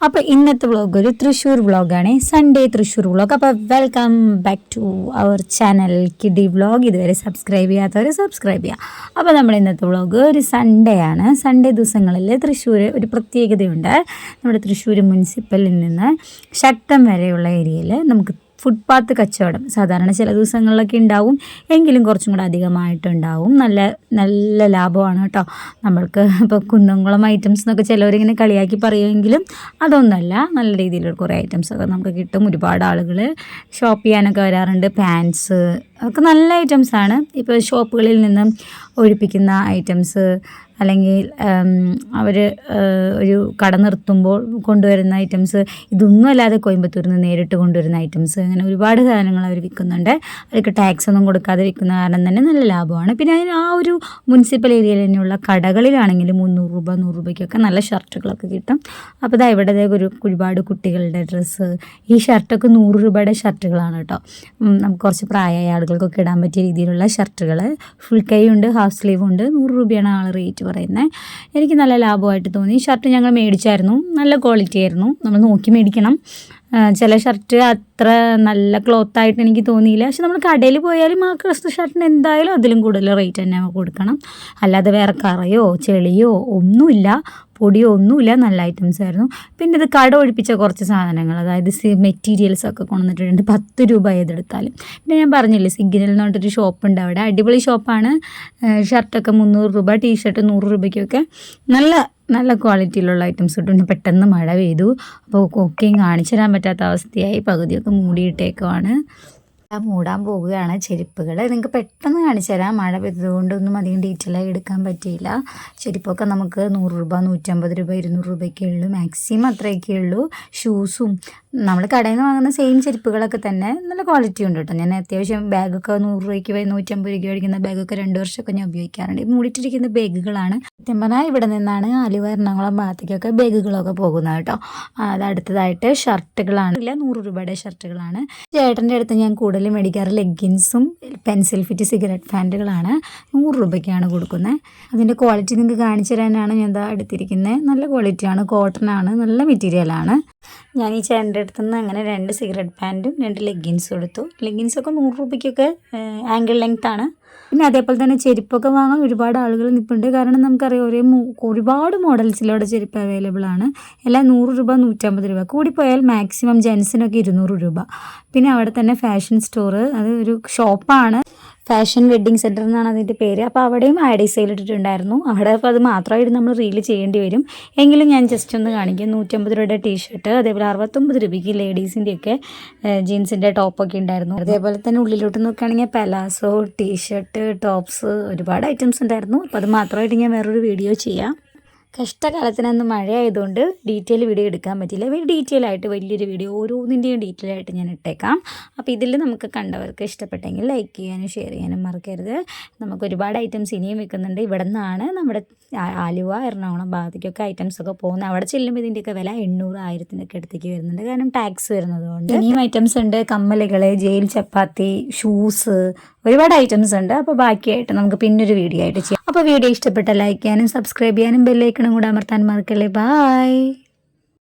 അപ്പോൾ ഇന്നത്തെ വ്ളോഗ് ഒരു തൃശ്ശൂർ വ്ളോഗാണ് സൺഡേ തൃശ്ശൂർ വ്ളോഗ് അപ്പോൾ welcome back to our channel കിഡി vlog ഇതുവരെ സബ്സ്ക്രൈബ് ചെയ്യാത്തവർ സബ്സ്ക്രൈബ് ചെയ്യുക അപ്പോൾ നമ്മുടെ ഇന്നത്തെ വ്ളോഗ് ഒരു സൺഡേ ആണ്. സൺഡേ ദിവസങ്ങളിൽ തൃശ്ശൂർ ഒരു പ്രത്യേകതയുണ്ട്. നമ്മുടെ തൃശ്ശൂർ മുനിസിപ്പലിൽ നിന്ന് ശക്തം വരെയുള്ള ഏരിയയിൽ നമുക്ക് ഫുട്പാത്ത് കച്ചവടം. സാധാരണ ചില ദിവസങ്ങളിലൊക്കെ ഉണ്ടാവും. എങ്കിലും കുറച്ചും കൂടെ അധികമായിട്ടുണ്ടാവും. നല്ല നല്ല ലാഭമാണ് കേട്ടോ. നമ്മൾക്ക് ഇപ്പോൾ കുന്നംകുളം ഐറ്റംസ് എന്നൊക്കെ ചിലവരിങ്ങനെ കളിയാക്കി പറയുമെങ്കിലും അതൊന്നല്ല. നല്ല രീതിയിലുള്ള കുറേ ഐറ്റംസ് ഒക്കെ നമുക്ക് കിട്ടും. ഒരുപാട് ആളുകൾ ഷോപ്പ് ചെയ്യാനൊക്കെ വരാറുണ്ട്. പാൻസ് ഒക്കെ നല്ല ഐറ്റംസാണ് ഇപ്പോൾ ഷോപ്പുകളിൽ നിന്നും ഒഴിപ്പിക്കുന്ന ഐറ്റംസ് അല്ലെങ്കിൽ അവർ ഒരു കട നിർത്തുമ്പോൾ കൊണ്ടുവരുന്ന ഐറ്റംസ് ഇതൊന്നും അല്ലാതെ കോയമ്പത്തൂരിൽ നിന്ന് നേരിട്ട് കൊണ്ടുവരുന്ന ഐറ്റംസ് അങ്ങനെ ഒരുപാട് സാധനങ്ങൾ അവർ വിൽക്കുന്നുണ്ട്. അവർക്ക് ടാക്സ് ഒന്നും കൊടുക്കാതെ വിൽക്കുന്ന കാരണം തന്നെ നല്ല ലാഭമാണ്. പിന്നെ അതിന് ആ ഒരു മുനിസിപ്പൽ ഏരിയയിൽ തന്നെയുള്ള കടകളിലാണെങ്കിൽ മുന്നൂറ് രൂപ നൂറ് രൂപയ്ക്കൊക്കെ നല്ല ഷർട്ടുകളൊക്കെ കിട്ടും. അപ്പോൾ ഇതാ ഇവിടെ ഒരു ഒരുപാട് കുട്ടികളുടെ ഡ്രസ്സ് ഈ ഷർട്ടൊക്കെ നൂറ് രൂപയുടെ ഷർട്ടുകളാണ് കേട്ടോ. നമുക്ക് കുറച്ച് പ്രായമായ ആളുകൾക്കൊക്കെ ഇടാൻ പറ്റിയ രീതിയിലുള്ള ഷർട്ടുകൾ ഫുൾ കൈ ഉണ്ട് ഹാഫ് സ്ലീവ് ഉണ്ട്. നൂറ് രൂപയാണ് ആൾ റേറ്റ് പറയുന്നത് എനിക്ക് നല്ല ലാഭമായിട്ട് തോന്നി. ഷർട്ട് ഞങ്ങൾ മേടിച്ചായിരുന്നു. നല്ല ക്വാളിറ്റി ആയിരുന്നു. നമ്മൾ നോക്കി മേടിക്കണം. ചില ഷർട്ട് അത്ര നല്ല ക്ലോത്ത് ആയിട്ട് എനിക്ക് തോന്നിയില്ല. പക്ഷെ നമ്മൾ കടയിൽ പോയാലും ആ ക്രിസ്തു ഷർട്ടിന് എന്തായാലും അതിലും കൂടുതൽ റേറ്റ് തന്നെ കൊടുക്കണം. അല്ലാതെ വേറെ കറയോ ചെളിയോ ഒന്നുമില്ല. പൊടിയോ ഒന്നുമില്ല നല്ല ഐറ്റംസ് ആയിരുന്നു. പിന്നെ ഇത് കട ഒഴിപ്പിച്ച കുറച്ച് സാധനങ്ങൾ അതായത് മെറ്റീരിയൽസ് ഒക്കെ കൊണ്ടുവന്നിട്ടുണ്ട്. പത്ത് രൂപ ഏതെടുത്താലും. പിന്നെ ഞാൻ പറഞ്ഞില്ലേ സിഗ്നൽ എന്ന് പറഞ്ഞിട്ടൊരു ഷോപ്പ് ഉണ്ട് അവിടെ. അടിപൊളി ഷോപ്പാണ്. ഷർട്ടൊക്കെ മുന്നൂറ് രൂപ ടീഷർട്ട് നൂറ് രൂപയ്ക്കൊക്കെ നല്ല നല്ല ക്വാളിറ്റിയിലുള്ള ഐറ്റംസ് കിട്ടും. പെട്ടെന്ന് മഴ പെയ്തു. അപ്പോൾ കൊക്കെയും കാണിച്ചു തരാൻ പറ്റാത്ത അവസ്ഥയായി. പകുതിയൊക്കെ മൂടിയിട്ടേക്കുവാണ്. മൂടാൻ പോവുകയാണ് ചെരുപ്പുകൾ നിങ്ങൾക്ക് പെട്ടെന്ന് കാണിച്ചു തരാം. മഴ പെയ്തതുകൊണ്ടൊന്നും അധികം ഡീറ്റെയിൽ ആയി എടുക്കാൻ പറ്റിയില്ല. ചെരുപ്പൊക്കെ നമുക്ക് നൂറ് രൂപ നൂറ്റമ്പത് രൂപ ഇരുന്നൂറ് രൂപയൊക്കെ ഉള്ളൂ. മാക്സിമം അത്രയൊക്കെ ഉള്ളൂ. ഷൂസും നമ്മൾ കടയിൽ നിന്ന് വാങ്ങുന്ന സെയിം ചെരുപ്പുകളൊക്കെ തന്നെ നല്ല ക്വാളിറ്റി ഉണ്ട് കേട്ടോ ഞാൻ അത്യാവശ്യം ബാഗൊക്കെ നൂറ് രൂപയ്ക്ക് പോയി നൂറ്റമ്പത് രൂപയ്ക്ക് മേടിക്കുന്ന ബാഗൊക്കെ രണ്ട് വർഷമൊക്കെ ഞാൻ ഉപയോഗിക്കാറുണ്ട്. മൂടിയിട്ടിരിക്കുന്ന ബാഗുകളാണ്. സത്യം പറഞ്ഞാൽ ഇവിടെ നിന്നാണ് ആലുവ എറണാകുളം ഭാഗത്തേക്കൊക്കെ ബാഗുകളൊക്കെ പോകുന്നത് കേട്ടോ അത് അടുത്തതായിട്ട് ഷർട്ടുകളാണ് ഇല്ല നൂറ് രൂപയുടെ ഷർട്ടുകളാണ് ചേട്ടന്റെ അടുത്ത് ഞാൻ കൂടുതലും മേടിക്കാറ് ലെഗിൻസും പെൻസിൽ ഫിറ്റ് സിഗരറ്റ് പാന്റുകളാണ് നൂറ് രൂപയ്ക്കാണ് കൊടുക്കുന്നത്. അതിന്റെ ക്വാളിറ്റി നിങ്ങൾക്ക് കാണിച്ചു തരാനാണ് ഞാൻ ഇതാ എടുത്തിരിക്കുന്നത്. നല്ല ക്വാളിറ്റിയാണ് കോട്ടൺ ആണ് നല്ല മെറ്റീരിയലാണ് ഞാൻ ഈ ചേട്ടന്റെ അടുത്ത് നിന്ന് അങ്ങനെ രണ്ട് സിഗരറ്റ് പാന്റും രണ്ട് ലെഗിൻസും എടുത്തു. ലെഗിൻസൊക്കെ നൂറ് രൂപയ്ക്കൊക്കെ ആംഗിൾ ലെങ്ത്താണ് പിന്നെ അതേപോലെ തന്നെ ചെരുപ്പൊക്കെ വാങ്ങാൻ ഒരുപാട് ആളുകൾ നിൽപ്പുണ്ട്. കാരണം നമുക്കറിയാം ഒരേ ഒരുപാട് മോഡൽസിലൂടെ ചെരുപ്പ് അവൈലബിൾ ആണ്. എല്ലാം നൂറ് രൂപ നൂറ്റമ്പത് രൂപ. കൂടിപ്പോയാൽ മാക്സിമം ജെൻസിനൊക്കെ ഇരുന്നൂറ് രൂപ. പിന്നെ അവിടെ തന്നെ ഫാഷൻ സ്റ്റോറ് അത് ഒരു ഷോപ്പാണ് ഫാഷൻ വെഡ്ഡിങ് സെന്റർ എന്നാണ് അതിന്റെ പേര്. അപ്പോൾ അവിടെയും ആഡ് സെയിൽ ഇട്ടിട്ടുണ്ടായിരുന്നു. അവിടെ അപ്പോൾ അത് മാത്രമായിട്ട് നമ്മൾ റീൽ ചെയ്യേണ്ടി വരും. എങ്കിലും ഞാൻ ജസ്റ്റ് ഒന്ന് കാണിക്കാം. നൂറ്റമ്പത് രൂപയുടെ ടീഷർട്ട് അതേപോലെ അറുപത്തൊമ്പത് രൂപയ്ക്ക് ലേഡീസിന്റെയൊക്കെ ജീൻസിന്റെ ടോപ്പൊക്കെ ഉണ്ടായിരുന്നു. അതേപോലെ തന്നെ ഉള്ളിലോട്ട് നോക്കുകയാണെങ്കിൽ പലാസോ ടീഷർട്ട് ടോപ്സ് ഒരുപാട് ഐറ്റംസ് ഉണ്ടായിരുന്നു. അപ്പോൾ അത് മാത്രമായിട്ട് ഞാൻ വേറൊരു വീഡിയോ ചെയ്യാം. കഷ്ടകാലത്തിനന്ന് മഴയായതുകൊണ്ട് ഡീറ്റെയിൽ വീഡിയോ എടുക്കാൻ പറ്റില്ല. ഡീറ്റെയിൽ ആയിട്ട് വലിയൊരു വീഡിയോ ഓരോന്നിന്റെയും ഡീറ്റെയിൽ ആയിട്ട് ഞാൻ ഇട്ടേക്കാം. അപ്പോൾ ഇതിൽ നമുക്ക് കണ്ടവർക്ക് ഇഷ്ടപ്പെട്ടെങ്കിൽ ലൈക്ക് ചെയ്യാനും ഷെയർ ചെയ്യാനും മറക്കരുത്. നമുക്ക് ഒരുപാട് ഐറ്റംസ് ഇനിയും വെക്കുന്നുണ്ട് ഇവിടെ നിന്നാണ് നമ്മുടെ ആലുവ എറണാകുളം ഭാഗത്തേക്കൊക്കെ ഐറ്റംസ് ഒക്കെ പോകുന്നത്. അവിടെ ചെല്ലുമ്പോൾ ഇതിന്റെയൊക്കെ വില എണ്ണൂറ് ആയിരത്തിനൊക്കെ അടുത്തേക്ക് വരുന്നുണ്ട്. കാരണം ടാക്സ് വരുന്നത് കൊണ്ട്. ഇനിയും ഐറ്റംസ് ഉണ്ട്. കമ്മലുകൾ ജയിൽ ചപ്പാത്തി ഷൂസ് ഒരുപാട് ഐറ്റംസ് ഉണ്ട്. അപ്പോൾ ബാക്കിയായിട്ട് നമുക്ക് പിന്നൊരു വീഡിയോ ആയിട്ട് ചെയ്യാം. അപ്പോൾ വീഡിയോ ഇഷ്ടപ്പെട്ട ലൈക്ക് ചെയ്യാനും സബ്സ്ക്രൈബ് ചെയ്യാനും ബെല്ലൈക്കണം കൂടെ അമർത്താൻ മറക്കല്ലേ. ബായ്